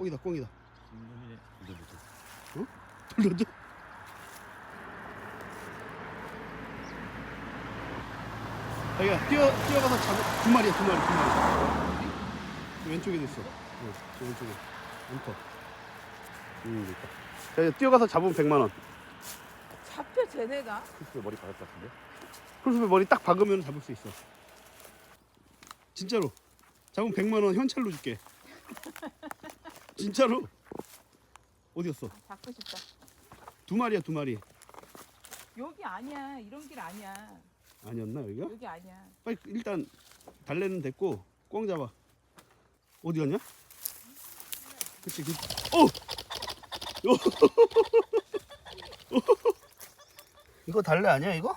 꽁이다 꽁이다. 이놈이네. 이제부터. 돌려줘 자기가 뛰어 뛰어가서 잡아. 두 마리야 두 마리 두 마리. 저 왼쪽에도 있어. 응, 저 왼쪽에. 왼쪽. 음 여기 있다. 자기가 뛰어가서 잡으면 100만 원. 잡혀 쟤네가. 크리스의 머리 받을 것 같은데? 풀숲에 머리 딱 박으면 잡을 수 있어. 진짜로. 잡으면 100만 원 현찰로 줄게 진짜로 어디였어 잡고 싶다. 두 마리야 두 마리 여기 아니야. 이런 길 아니야. 아니었나 여기가? 여기 아니야. 빨리 일단 달래는 됐고 꽝 잡아 어디 갔냐? 그치 그 어! 요! 이거 달래 아니야 이거?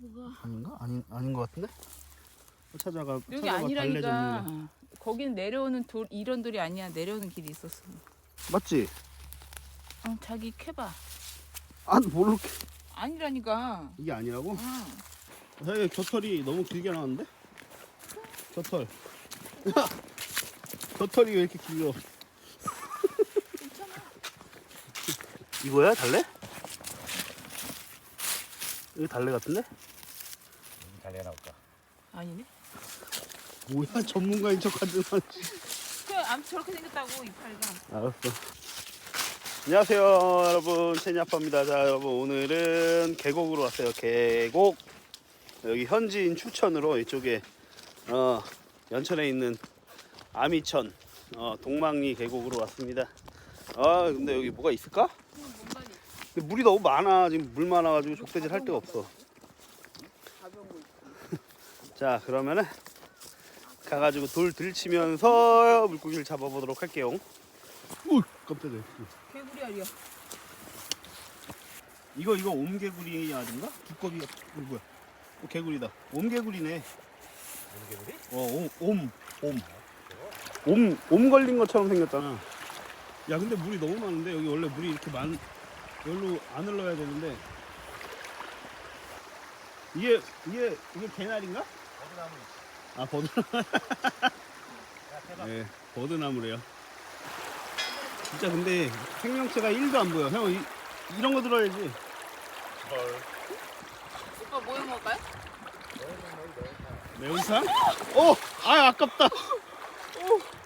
뭐가? 아닌가? 아닌 아닌 것 같은데? 찾아가 여기 찾아가 달래. 아니라니까. 거 긴 내려오는 돌 이런 돌이 아니야. 내려오는 길이 있었어. 맞지? 어, 자기 캐봐. 아 뭘로 이렇게 아니라니까. 이게 아니라고? 응. 자기 겨털이 너무 길게 나왔는데? 겨털 겨털이 왜 이렇게 길어 괜찮아. 이거야 달래? 이거 달래 같은데? 달래가 나올까? 아니네. 뭐야 전문가인 척하지만 그 아무튼 저렇게 생겼다고 이파리가. 알았어. 안녕하세요 여러분. 체니 아빠입니다. 자 여러분 오늘은 계곡으로 왔어요. 계곡. 여기 현지인 추천으로 이쪽에 어, 연천에 있는 아미천 어, 동망리 계곡으로 왔습니다. 아 근데 여기 뭐가 있을까? 근데 물이 너무 많아. 지금 물 많아가지고 족대질 할 데가 없어. 가벼운 거 있어. 자 그러면은 가가지고 돌 들치면서 물고기를 잡아보도록 할게요 우 깜짝이야 개구리 알이야. 이거 이거 옴개구리 아닌가? 두꺼비가 이거 뭐야? 어, 개구리다. 옴개구리네. 개구리? 어, 옴, 옴, 옴. 옴, 옴 걸린 것처럼 생겼잖아. 야, 근데 물이 너무 많은데 여기 원래 물이 이렇게 많, 여기로 안 흘러야 되는데. 이게 이게 이게 개나리인가? 어디 나무 아, 대박. 네, 버드나무래요. 진짜 근데 생명체가 1도 안 보여. 형, 이, 이런 거 들어야지. 헐. 오빠 뭐 해 먹을까요? 매운탕? 어! 아 아깝다. 어,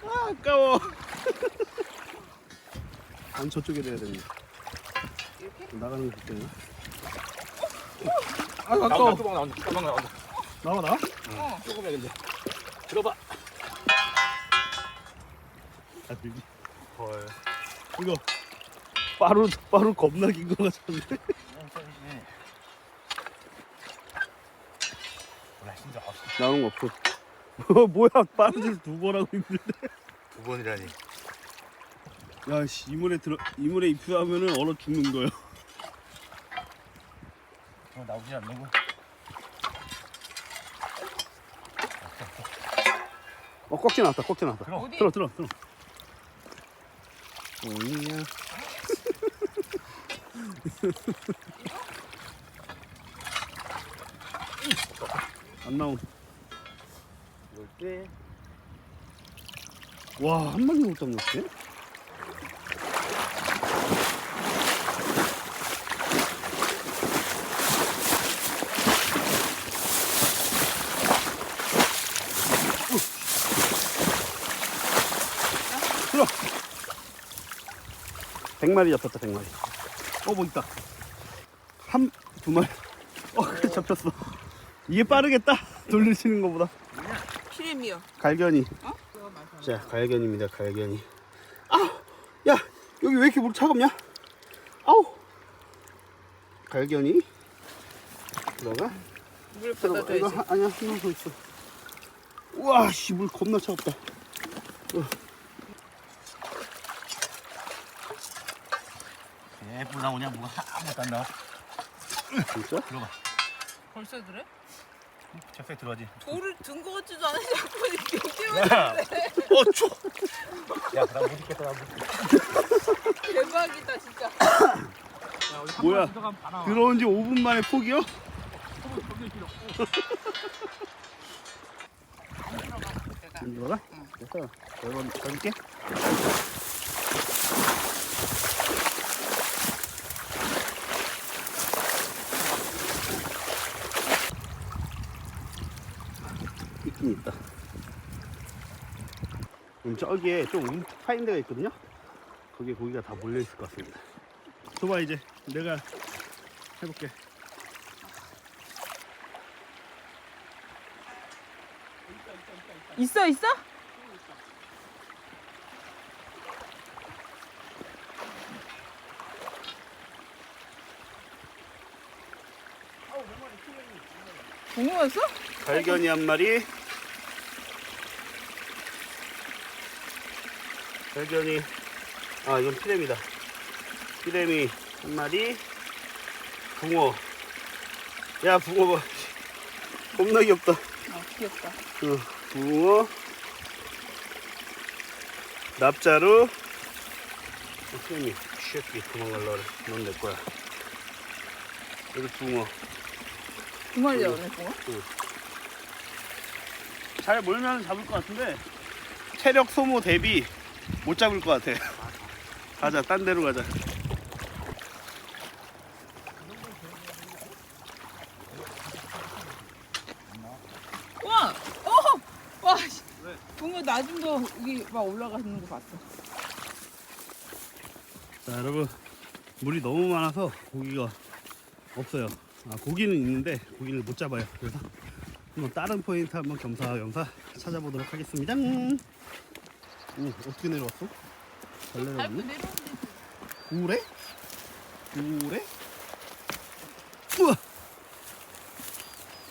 아 아까워. 아니 저쪽에 대야 되네. 이렇게? 나가는 게 좋겠네. 아 나온다, 아까워. 나온다, 뚜껑 나온다. 나와 나? 어. 조금이야, 근데. 들어봐. 아 들지. 헐. 이거 빠루 빠루 겁나 긴 거 같은데. 네. 몰라, 진짜 없어. 나오는 거 없어. 뭐야 빠루질 두 번 하고 있는데. 두 번이라니. 야씨 이물에 들어 이물에 입수하면은 얼어 죽는 거야. 어, 나오지 않는 거. 어 꺾지 나왔다 꺾지 나왔다. 들어. 어디? 들어 들어 들어. 오이야. 안 나옴. 이렇게. 와, 한 마리 못 잡네. 어떻게? 100마리 잡혔다, 100마리. 어, 뭐 있다. 한, 두 마리. 어, 그래, 잡혔어. 이게 빠르겠다. 돌리시는 것보다. 피레미요. 갈견이. 어? 자, 갈견입니다, 갈견이. 아, 야, 여기 왜 이렇게 물 차갑냐? 아우. 갈견이. 들어가. 물 들어가. 받아줘야지. 이거 하, 아니야, 하나 더 있어. 우와, 씨, 물 겁나 차갑다. 예 쁘 나오냐, 뭐가 아무것도 안 나와. 진짜? 들어봐. 벌써 그래? 적색 들어가지. 돌을 든 거 같지도 않아. 자꾸 이렇게 야, 어, 추워. 야, 나못 있겠다, 나못 있겠다. 대박이다 진짜. 야, 우리 한 뭐야? 번. 들어온 지 5분 만에 포기요? 안 들어가? 응. 그래서 여러분 잡을게. 있긴 있다. 음, 저기에 좀 움푹 파인 데가 있거든요. 거기에 고기가 다 몰려 있을 것 같습니다. 줘봐 이제 내가 해볼게. 있어 있어? 붕어였어? 갈견이 한 마리. 갈견이 아 이건 피렘이다. 피렘이 한 마리. 붕어. 야 붕어 봐. 겁나 귀엽다. 아 귀엽다. 어, 붕어. 납자루. 어, 피렘이 쉐끼 도망갈라 그래. 넌내 거야. 여기 붕어. 두 마리 잡았네 붕어. 잘 몰면 잡을 것 같은데 체력 소모 대비 못 잡을 것 같아. 가자, 딴 데로 가자. 와! 어! 와! 씨. 왜? 붕어 낮은 거 여기 막 올라가는 거 봤어. 자, 여러분 물이 너무 많아서 고기가 없어요. 아, 고기는 있는데 고기를 못 잡아요. 그래서 한번 다른 포인트 한번 겸사겸사 찾아보도록 하겠습니다. 음, 어떻게 내려왔어? 잘 밟고 내려왔네. 내려오는데 우래? 우래? 우와!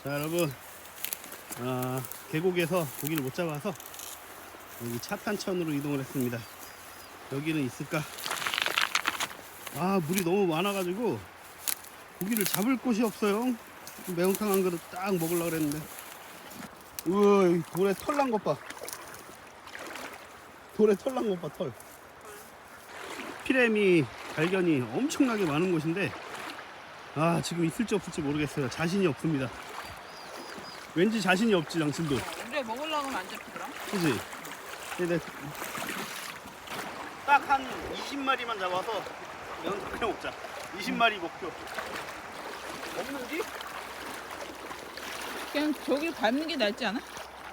자 여러분 아, 계곡에서 고기를 못 잡아서 여기 차탄천으로 이동을 했습니다 여기는 있을까? 아 물이 너무 많아가지고 고기를 잡을 곳이 없어요 매운탕 한 그릇 딱 먹으려고 그랬는데 우와 이 돌에 털난 것 봐 돌에 털난 것봐 털 피레미 발견이 엄청나게 많은 곳인데 아 지금 있을지 없을지 모르겠어요 자신이 없습니다 왠지 자신이 없지 당신도 우리 먹으려고 하면 안 잡히더라. 그지? 딱한 20마리만 잡아서 연습해 먹자 20마리 목표 없는지? 그냥 저기 밟는 게 낫지 않아?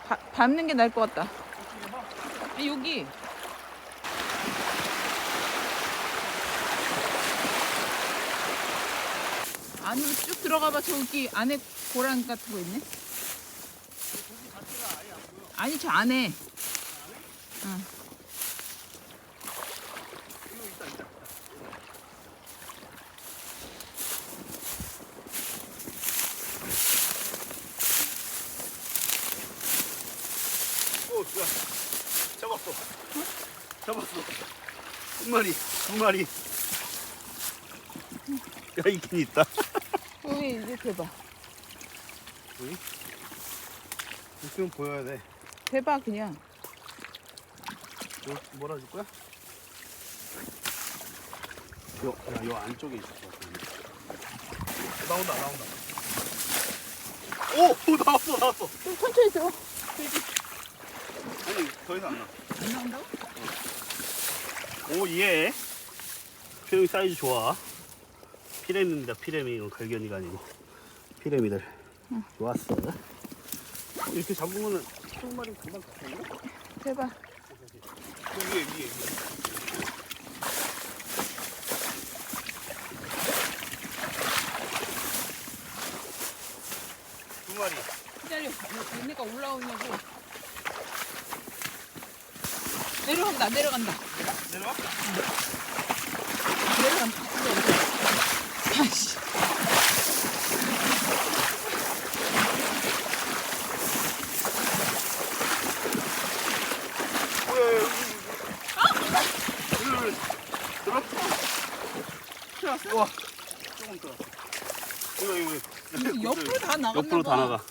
바, 밟는 게 나을 것 같다. 아, 여기 안으로 쭉 들어가봐 저기 안에 고랑 같은 거 있네. 아니 저 안에 응. 오, 야, 잡았어. 잡았어. 한 마리, 두 마리. 야, 있긴 있다. 여기 이제 대봐 있으면 보여야 돼. 대봐 그냥 뭐, 뭐라 줄 거야? 요, 야, 요 안쪽에 있을 것 같은데. 나온다, 나온다. 오, 오, 나왔어, 나왔어. 좀 천천히 들어 더 이상 안 나. 안 나온다고? 오, 예. 표현이 사이즈 좋아. 피레미입니다, 피레미. 이건 갈견이가 아니고. 피레미들. 좋았어. 이렇게 잡으면은 한 마리 금방 잡히네? 대봐 위에, 위에, 위에. 두 마리. 기다려 얘네가 올라오냐고 내려간다 내려간다 내려와? 내려간다 아씨? 와. 조금 들어. 이거, 이거. 옆으로 다 나갔나 옆으로 봐. 다 나가.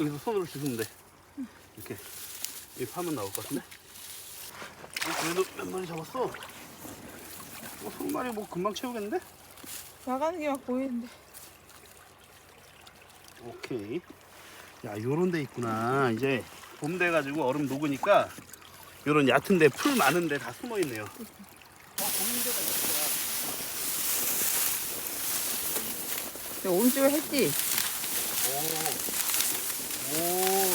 여기서 손으로 주시면 돼. 이렇게. 여기 파면 나올 것 같은데? 어, 그래도 몇 마리 잡았어? 어, 한 마리 뭐 금방 채우겠는데? 나가는 게 막 보이는데 오케이. 야, 요런 데 있구나. 이제 봄 돼가지고 얼음 녹으니까 요런 얕은 데 풀 많은 데 다 숨어 있네요. 내가 오른쪽에 했지? 오. 오.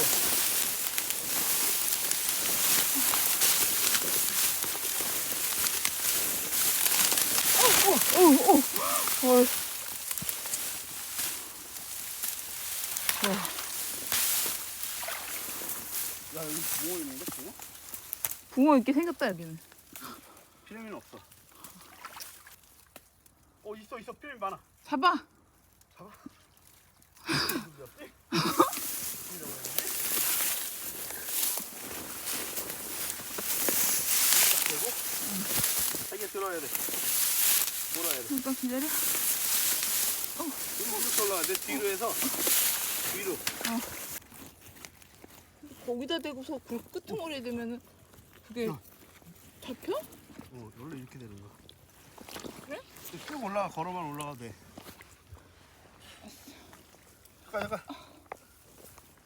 어, 어, 어. 야 여기 붕어 있는데 붕어? 붕어 있게 생겼다 여기는. 피라미는 없어. 어 있어 있어 피라미 많아. 잡아. 잡아. 되고 세게 들어야 돼. 몰아야 돼. 잠깐 기다려. 이거 이렇게 올라가. 내 뒤로 해서 위로. 거기다 대고서 그 끄트머리에 대면은 그게 야. 잡혀? 어 원래 이렇게 되는 거야. 그래? 쭉 올라가 걸어만 올라가도 돼. 잠깐 잠깐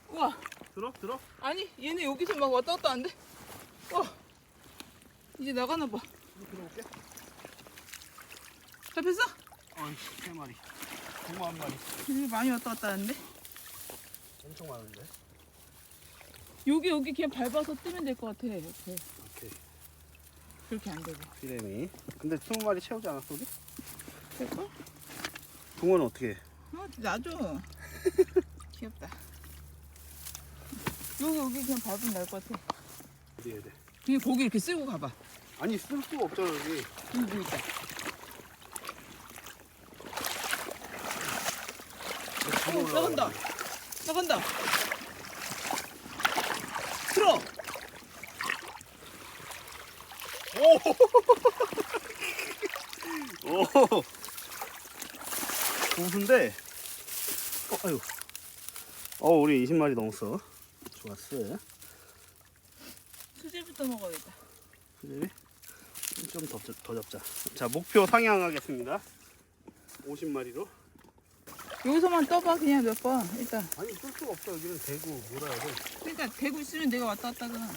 우와. 들어 들어. 아니 얘네 여기서 막 왔다 갔다 안 돼. 와. 이제 나가나 봐. 들어볼게. 잡혔어? 어이씨 세 마리. 붕어 한 마리. 많이 왔다 갔다 하는데. 엄청 많은데. 여기 여기 그냥 밟아서 뜨면 될 것 같아. 옆에. 오케이. 그렇게 안 되고. 피레미. 근데 스무 마리 채우지 않았어 우리? 될걸? 붕어는 어떻게 해? 어, 놔줘. 귀엽다. 여기 여기 그냥 밟으면 날 것 같아. 어디 해야 돼? 그냥 고기 이렇게 쓸고 가봐. 아니 쓸 수가 없잖아 여기. 여기 뭐 있다. 붕어 어, 올라가는 나간다. 나간다. 들어. 오. 오. 고수인데. 어, 아유. 어, 우리 20마리 넘었어. 좋았어. 수제부터 먹어야겠다. 수제비? 좀더 더 잡자. 자, 목표 상향하겠습니다. 50마리로. 여기서만 떠봐 그냥 몇 번. 일단. 아니, 쓸 수가 없어. 여기는 대구 몰아야 돼. 그러니까 대고 있으면 내가 왔다 갔다 하잖아.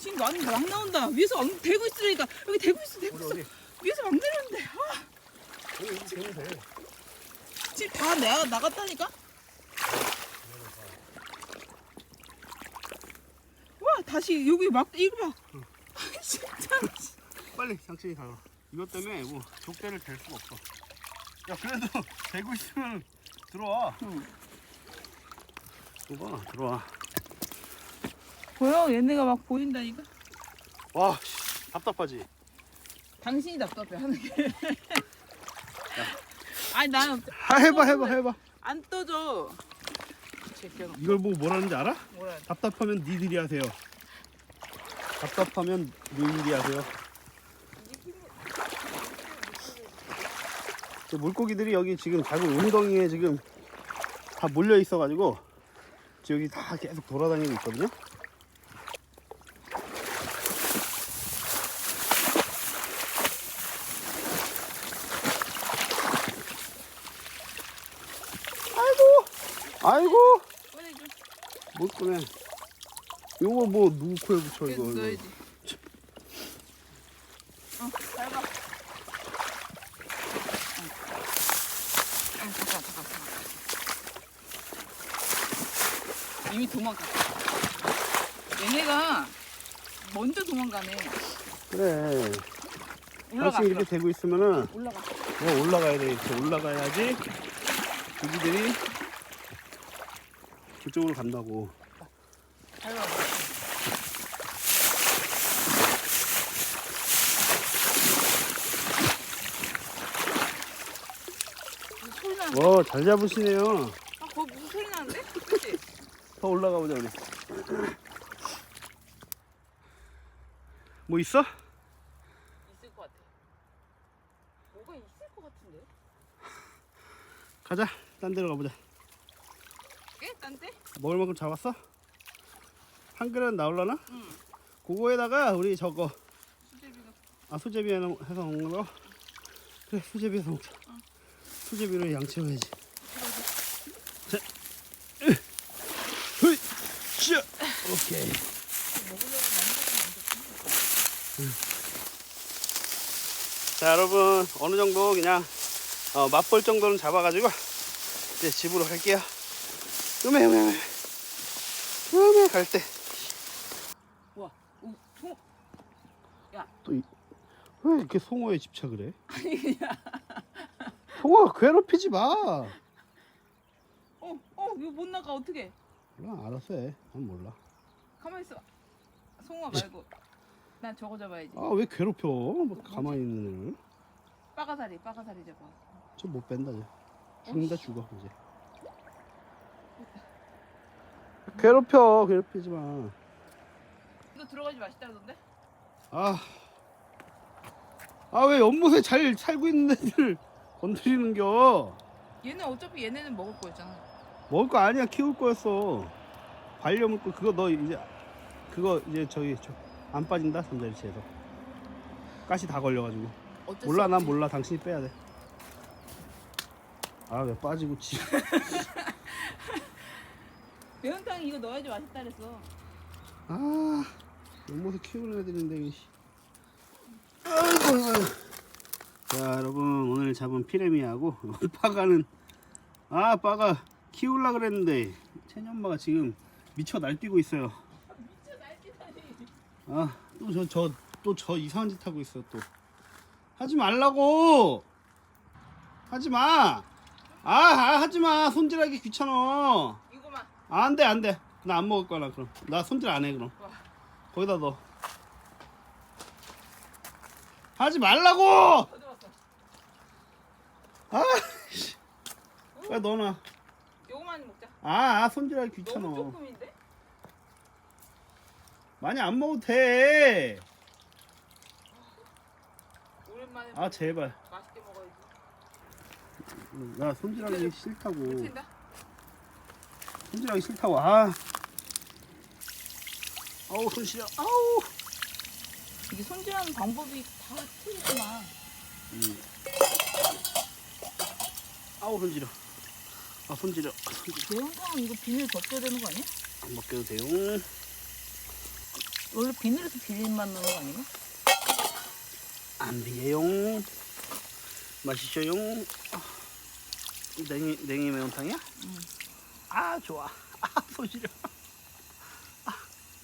지금 막, 막 나온다. 위에서 막 대고 있으니까 여기 대고 있어 어디 있어. 어디? 위에서 막 내렸는데. 아, 아니, 여기 되면 돼. 지금 다 내가 나갔다니까. 와 다시 여기 막 이거 봐. 진짜. 빨리 장치이 가라. 이것 때문에 뭐 족대를 댈 수가 없어. 야 그래도 대고 있으면 들어와. 응. 들어와 들어와. 보여? 얘네가 막 보인다니까. 와 씨, 답답하지. 당신이 답답해 하는 게. 아니 나는 아, 해봐 해봐 해봐. 안 떠져. 이걸 보고 뭐라는지 알아? 뭐라. 답답하면 니들이 하세요. 답답하면 니들이 하세요. 물고기들이 여기 지금 작은 웅덩이에 지금 다 몰려 있어 가지고 지금 여기 다 계속 돌아다니고 있거든요. 아이고, 아이고. 꺼내. 요거 뭐 누구 코에 붙여 이거. 이거. 넣어야지. 어, 잘 봐. 어, 어, 잠깐, 잠깐, 잠깐. 이미 도망갔다. 얘네가 먼저 도망가네. 그래. 올라가. 이렇게 되고 있으면은 올라가. 어, 올라가야 돼. 이렇게 올라가야지 고기들이 그쪽으로 간다고. 잘 봐. 와, 잘 잡으시네요. 아, 거기 무슨 소리 나는데? 그치? 더 올라가 보자 우리. 뭐 있어? 있을 것 같아. 뭐가 있을 것 같은데? 가자. 딴 데로 가보자. 꽤? 딴 데? 먹을 만큼 잡았어? 한 그릇 나올라나? 응. 그거에다가 우리 저거 수제비가 아 수제비 해서 먹는 거? 그래 수제비 해서 먹자. 수제비로 양 채워야지. 자, 으, 으, 샤. 오케이. 자 여러분 어느 정도 그냥 어, 맛볼 정도는 잡아가지고 이제 집으로 갈게요. 음에 음에 음에 음에 갈 때. 와, 오, 송, 또왜 이렇게 송어에 집착을 해? 아니 그냥, 송어 괴롭히지 마. 어, 어, 이거 못 나가 어떻게? 몰라 알았어 해. 난 몰라. 가만 있어. 송어 말고, 난 저거 잡아야지. 아 왜 괴롭혀? 뭐 가만히 있는 애를. 빠가사리, 빠가사리 잡아. 저 못 뺀다 쟤. 죽는다 죽어 이제. 괴롭혀 괴롭히지 마. 이거 들어가지 마시다던데? 아. 아 왜 연못에 잘 살고 있는 애들 건드리는겨? 얘는 어차피 얘네는 먹을 거였잖아. 먹을 거 아니야 키울 거였어. 반려물 거 그거 너 이제 그거 이제 저기 저, 안 빠진다 손자리치에서. 가시 다 걸려가지고. 어쩔 몰라 난 없지. 몰라 당신이 빼야 돼. 아 왜 빠지고 지? 매운탕 이거 넣어야지 맛있다 그랬어. 아 연못에 키우는 애들인데 이게. 씨. 아이고 아이고. 자 여러분 오늘 잡은 피레미하고 빠가는 아 빠가 키울라 그랬는데 채니 엄마가 지금 미쳐 날뛰고 있어요. 날뛰다니. 아또 저 저 또 저 이상한 짓 하고 있어 또 하지 말라고 하지 마. 아, 아 하지 마 손질하기 귀찮아. 이거만. 아, 안 돼, 안 돼. 나 안 먹을 거야, 나 그럼. 나 손질 안 해, 그럼. 와. 거기다 넣어. 하지 말라고! 아, 씨. 빨리 넣어놔. 요거만 먹자. 아, 아, 손질하기. 너무 조금인데? 많이 안 먹어도 돼. 오랜만에 아, 제발. 맛있게 먹어야지. 나 손질하기 싫다고. 튄다? 손질하기 싫다고. 아. 아우, 손 시려. 아우. 이게 손질하는 방법이 다 틀리구나. 음. 아우, 손 시려. 아, 손 시려. 손 시려. 매운탕은 이거 비닐 덮여야 되는 거 아니야? 안 먹게도 돼요. 원래 비닐에서 비닐만 넣는 거 아닌가? 안 돼요. 맛있어요. 냉이 냉이 매운탕이야? 응. 아 좋아. 아 소시려.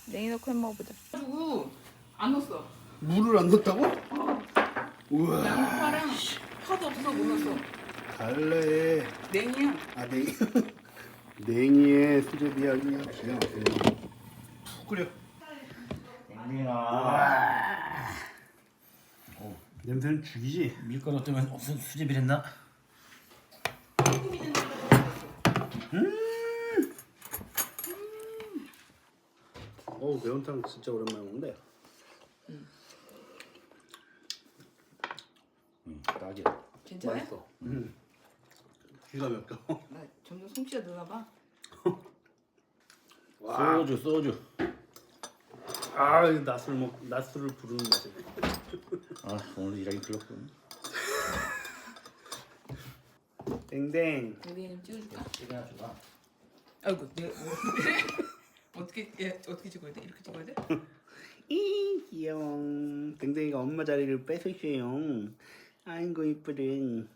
냉이 넣고 해 먹어보자. 그리고 안 넣었어. 물을 안 넣었다고? 우와. 양파랑 파도 없어서 못 넣었어. 달래. 냉이야. 아 냉이. 냉이에 수제비하기 그냥 그냥 푹 끓여. 앵링아. 냄새는 죽이지. 밀가루 때문에 무슨 수제비를 했나? 어우 매운탕 진짜 오랜만에 먹는데. 응, 딱이야. 괜찮아? 맛있어. 음. 기가 막혀. 나 점점 솜씨가 느나 봐. 와. 소주, 소주. 아 낮술 먹 낮술을 부르는 맛이. 아, 오늘 일하기 불렀군. 땡땡. 좀 찍어줄까? 하나 줘봐. 아이고 뭐 어떻게 얘 어떻게 찍어야 돼? 이렇게 찍어야 돼? 이 귀여워. 댕댕이가 엄마 자리를 뺏으세요. 아이고 이쁘든.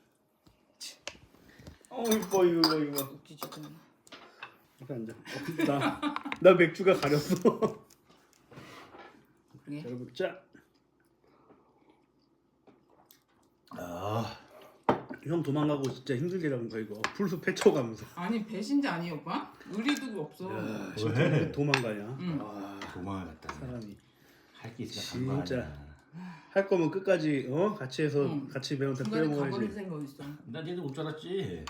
어 이뻐 이거 이거. 웃기지 좀. 앞에 앉아. 어, 나, 나 맥주가 가렸어. 그러게. 잘 먹자. 아, 형 도망가고 진짜 힘들더라는 거 이거. 풀숲 헤쳐가면서. 아니 배신자 아니에요 오빠? 의리도 없어. 야, 진짜 왜 도망가냐? 응. 와 도망갔다. 사람이 할게 간거 진짜. 할 거면 끝까지 어 같이 해서 응. 같이 끓여 중간에 가버릴 먹어야지. 생각 있어. 나 니도 못 자랐지.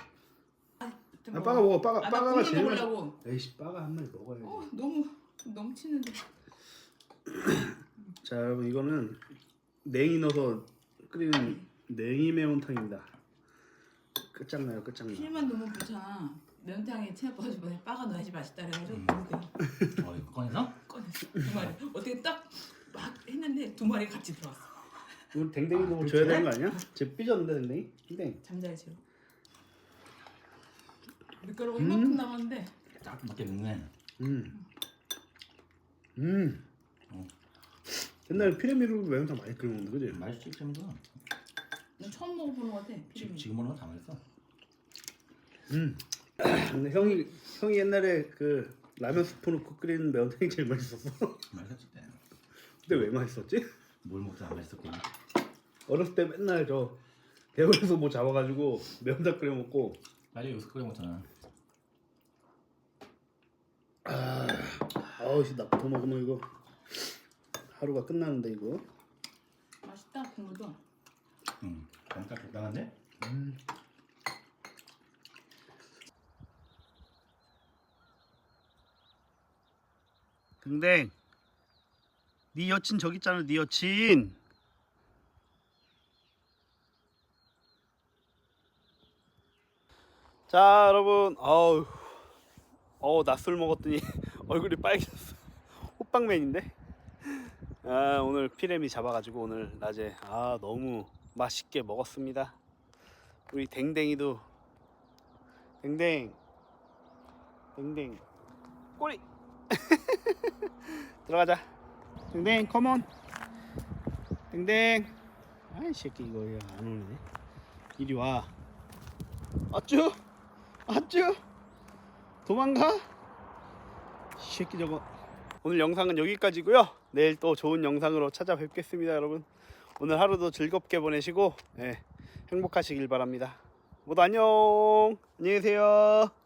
아 빠가 먹어 빠가 아, 나 빠가가 국물 제일 맛. 먹으려고. 에이씨 빠가 한 마리 먹어야지. 어 너무 넘치는데. 자 여러분 이거는 냉이 넣어서 끓이는 냉이 매운탕입니다. 끝장나요 끝장나. 필만 너무 귀찮아. 매운탕에 채 빠지고 빠가 넣어야지 맛있다 그래가지고 음. 어, 이거 꺼내서? 꺼냈어 두 마리. 어떻게 딱 막 했는데 두 마리 같이 들어왔어. 우리 댕댕이도 뭐 아, 줘야 그치? 되는 거 아니야? 쟤 삐졌는데 댕댕이? 댕댕이. 잠자리치로. 밀가루가 이만큼 남았는데 딱 맞게 먹네. 음. 음. 옛날에 피레미로 매운탕 많이 끓여 먹는데 그지? 맛있지 지금도. 난 처음 먹어보는 것 같아. 지금 피레미. 지금 먹는 거다 맛있어. 음. 근데 형이 형이 옛날에 그 라면 스프 넣고 끓이는 매운탕이 제일 맛있었어. 맛있었지 때. 근데 왜 맛있었지? 뭘 먹자 안 맛있었겠니? 어렸을 때 맨날 저 배우에서 뭐 잡아가지고 매운탕 끓여 먹고 나도 여기서 끓여 먹잖아. 아, 아우 씨 나부터 먹으면 이거 하루가 끝나는데 이거. 맛있다 국물도. 응. 양딱 적당한데? 근데 네 여친 저기 있잖아 네 여친 자 여러분 어우 어우 낮술 먹었더니 얼굴이 빨개졌어 호빵맨인데 아 오늘 피레미 잡아가지고 오늘 낮에 아 너무 맛있게 먹었습니다 우리 댕댕이도 댕댕 댕댕 꼬리 들어가자. 댕댕, 컴온. 댕댕. 아이 새끼 이거 얘안 오네. 이리 와. 아쭈, 아쭈. 도망가. 이 새끼 저거. 오늘 영상은 여기까지고요. 내일 또 좋은 영상으로 찾아뵙겠습니다, 여러분. 오늘 하루도 즐겁게 보내시고 예, 행복하시길 바랍니다. 모두 안녕. 안녕히 계세요.